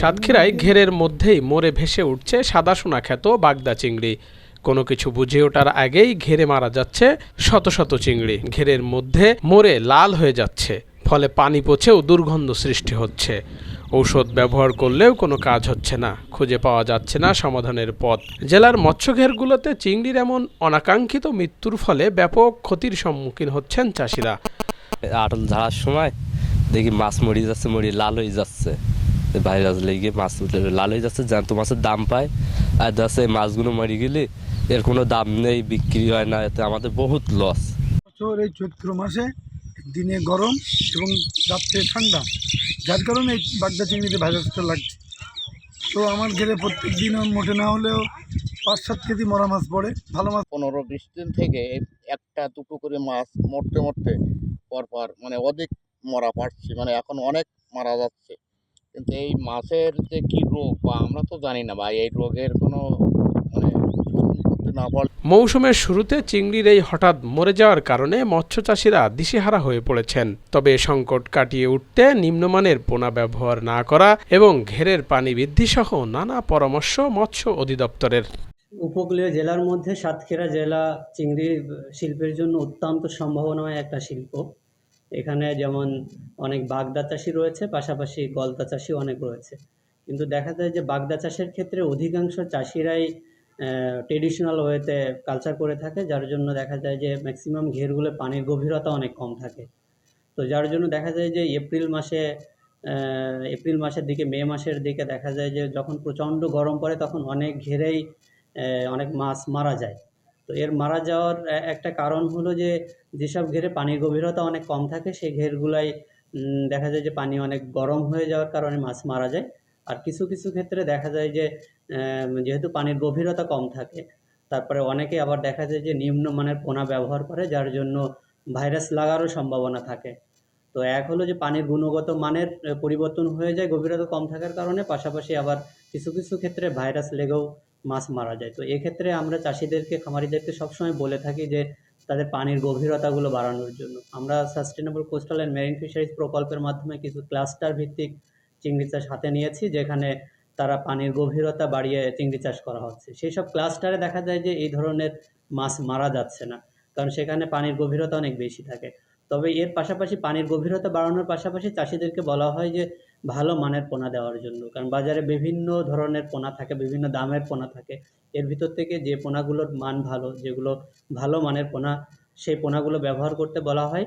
সাতক্ষীরায় ঘেরের মধ্যেই মরে ভেসে উঠছে সাদা সোনা খ্যাত বাগদা চিংড়ি। কোনো কিছু বুঝে ওঠার আগেই ঘেরে মারা যাচ্ছে শত শত চিংড়ি। ঘেরের মধ্যে মরে লাল হয়ে যাচ্ছে, ফলে পানি পচেও দুর্গন্ধ সৃষ্টি হচ্ছে। ঔষধ ব্যবহার করলেও কোনো কাজ হচ্ছে না, খুঁজে পাওয়া যাচ্ছে না সমাধানের পথ। জেলার মৎস্যঘেরগুলোতে চিংড়ির এমন অনাকাঙ্ক্ষিত মৃত্যুর ফলে ব্যাপক ক্ষতির সম্মুখীন হচ্ছেন চাষিরা। আটল ঝাড়ার সময় দেখি মাছ মরি যাচ্ছে মরি লাল হয়ে যাচ্ছে। ভাইরাস লেগে মাছ লাল হয়ে যাচ্ছে জ্যান্ত মাছের দাম পায়। আর যাচ্ছে এই মাছগুলো মরে গেলে এর কোনো দাম নেই বিক্রি হয় না এতে আমাদের বহুত লস বছর এই চৈত্র মাসে দিনে গরম এবং রাত্রে ঠান্ডা যার কারণে এই বাগদা চিংড়িতে ভাইরাসটা লাগছে। তো আমার ঘেরে প্রত্যেক দিন মোটে না হলেও পাঁচ সাত কেজি মরা মাছ পড়ে ভালো মাছ পনেরো বিশ দিন থেকে একটা দুটো করে মাছ মরতে মরতে পরপর মানে অধিক মরা পাচ্ছি মানে এখন অনেক মারা যাচ্ছে। কিন্তু এই মাছের যে কী রোগ বা আমরা তো জানি না বা এই রোগের কোনো মানে মৌসুমের শুরুতে চিংড়ির এই হঠাৎ মরে যাওয়ার কারণে মৎস্য চাষিরা দিশেহারা হয়ে পড়েছেন। তবে সংকট কাটিয়ে উঠতে নিম্নমানের পোনা ব্যবহার না করা এবং ঘেরের পানি বৃদ্ধি সহ নানা পরামর্শ মৎস্য অধিদপ্তরের। উপকূলীয় জেলার মধ্যে সাতক্ষীরা জেলা চিংড়ি শিল্পের জন্য অত্যন্ত সম্ভাবনাময় একটা শিল্প। এখানে যেমন অনেক বাগদা চাষি রয়েছে, পাশাপাশি গলদা চাষি অনেক রয়েছে। কিন্তু দেখা যায় যে বাগদা চাষের ক্ষেত্রে অধিকাংশ চাষিরাই ট্রেডিশনাল ওয়েতে কালচার করে থাকে, যার জন্য দেখা যায় যে ম্যাক্সিমাম ঘেরগুলো পানির গভীরতা অনেক কম থাকে। তো যার জন্য দেখা যায় যে এপ্রিল মাসে এপ্রিল মাসের দিকে, মে মাসের দিকে দেখা যায় যে যখন প্রচণ্ড গরম পড়ে, তখন অনেক ঘেরেই অনেক মাছ মারা যায়। তো এর মারা যাওয়ার একটা কারণ হলো যে যেসব ঘেরে পানির গভীরতা অনেক কম থাকে, সেই ঘেরগুলাই দেখা যায় যে পানি অনেক গরম হয়ে যাওয়ার কারণে মাছ মারা যায়। আর কিছু কিছু ক্ষেত্রে দেখা যায় যে যেহেতু পানির গভীরতা কম থাকে, তারপরে অনেকে আবার দেখা যায় যে নিম্নমানের পোনা ব্যবহার করে, যার জন্য ভাইরাস লাগারও সম্ভাবনা থাকে। তো এক হলো যে পানির গুণগত মানের পরিবর্তন হয়ে যায়, গভীরতা কম থাকার কারণে, পাশাপাশি আবার কিছু কিছু ক্ষেত্রে ভাইরাস লেগেও মাছ মারা যায়। তো এক্ষেত্রে আমরা চাষিদেরকে, খামারিদেরকে সবসময় বলে থাকি যে, তাদের পানির গভীরতাগুলো বাড়ানোর জন্য। আমরা sustainable coastal and marine fisheries প্রকল্পের মাধ্যমে কিছু ক্লাস্টার ভিত্তিক চিংড়ি চাষ হাতে নিয়েছি, যেখানে তারা পানির গভীরতা বাড়িয়ে চিংড়ি চাষ করা হচ্ছে। সেই সব ক্লাস্টারে দেখা যায় যে, এই ধরনের মাছ মারা যাচ্ছে না, কারণ সেখানে পানির গভীরতা অনেক বেশি থাকে। তবে এর পাশাপাশি পানির গভীরতা বাড়ানোর পাশাপাশি চাষিদেরকে বলা হয় যে ভালো মানের পোনা দেওয়ার জন্য। কারণ বাজারে বিভিন্ন ধরনের পোনা থাকে, বিভিন্ন দামের পোনা থাকে। এর ভিতর থেকে যে পোনাগুলোর মান ভালো, যেগুলো ভালো মানের পোনা, সেই পোনাগুলো ব্যবহার করতে বলা হয়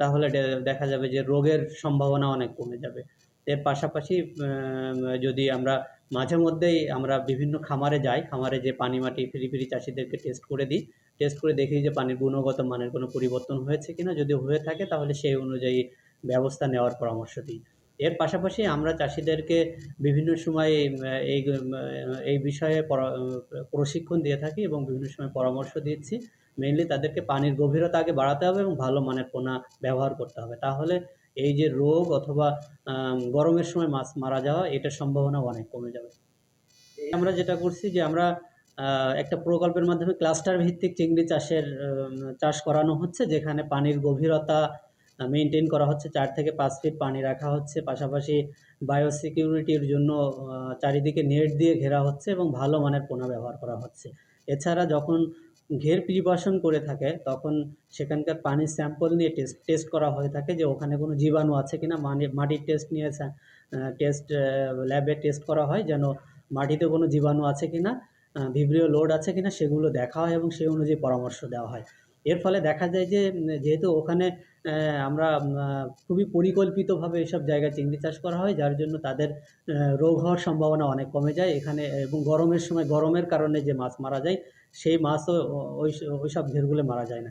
তাহলে দেখা যাবে যে রোগের সম্ভাবনা অনেক কমে যাবে। এর পাশাপাশি যদি আমরা মাঝে মধ্যেই আমরা বিভিন্ন খামারে যাই, খামারে যে পানি মাটি ফিরি ফিরি চাষিদেরকে টেস্ট করে দিই টেস্ট করে দেখি যে পানির গুণগত মানের কোনো পরিবর্তন হয়েছে কিনা। যদি হয়ে থাকে, তাহলে সেই অনুযায়ী ব্যবস্থা নেওয়ার পরামর্শ দিই। এর পাশাপাশি আমরা চাষিদেরকে বিভিন্ন সময় এই এই বিষয়ে প্রশিক্ষণ দিয়ে থাকি এবং বিভিন্ন সময় পরামর্শ দিচ্ছি। মেইনলি তাদেরকে পানির গভীরতা আগে বাড়াতে হবে এবং ভালো মানের পোনা ব্যবহার করতে হবে। তাহলে এই যে রোগ অথবা গরমের সময় মাছ মারা যাওয়া, এটার সম্ভাবনা অনেক কমে যাবে। আমরা যেটা করছি যে আমরা একটা প্রকল্পের মাধ্যমে ক্লাস্টার ভিত্তিক চিংড়ি চাষের চাষ করানো হচ্ছে, যেখানে পানির গভীরতা মেনটেন করা হচ্ছে। চার থেকে পাঁচ ফিট পানি রাখা হচ্ছে। পাশাপাশি বায়োসিকিউরিটির জন্য চারিদিকে নেট দিয়ে ঘেরা হচ্ছে এবং ভালো মানের পোনা ব্যবহার করা হচ্ছে। এছাড়া যখন ঘের প্রিপারেশন করে থাকে, তখন সেখানকার পানির স্যাম্পল নিয়ে টেস্ট টেস্ট করা হয়ে থাকে যে ওখানে কোনো জীবাণু আছে কিনা। মানে মাটির টেস্ট নিয়ে টেস্ট ল্যাবে টেস্ট করা হয় যেন মাটিতে কোনো জীবাণু আছে কিনা ভিব্রিও লোড আছে কিনা সেগুলো দেখা হয় এবং সেই অনুযায়ী পরামর্শ দেওয়া হয়। এর ফলে দেখা যায় যে যেহেতু ওখানে আমরা খুবই পরিকল্পিতভাবে এসব জায়গায় চিংড়ি চাষ করা হয়, যার জন্য তাদের রোগ হওয়ার সম্ভাবনা অনেক কমে যায়। এখানে, এবং গরমের সময়, গরমের কারণে যে মাছ মারা যায়, সেই মাছও ওই ওই সব ঘেরগুলো মারা যায় না।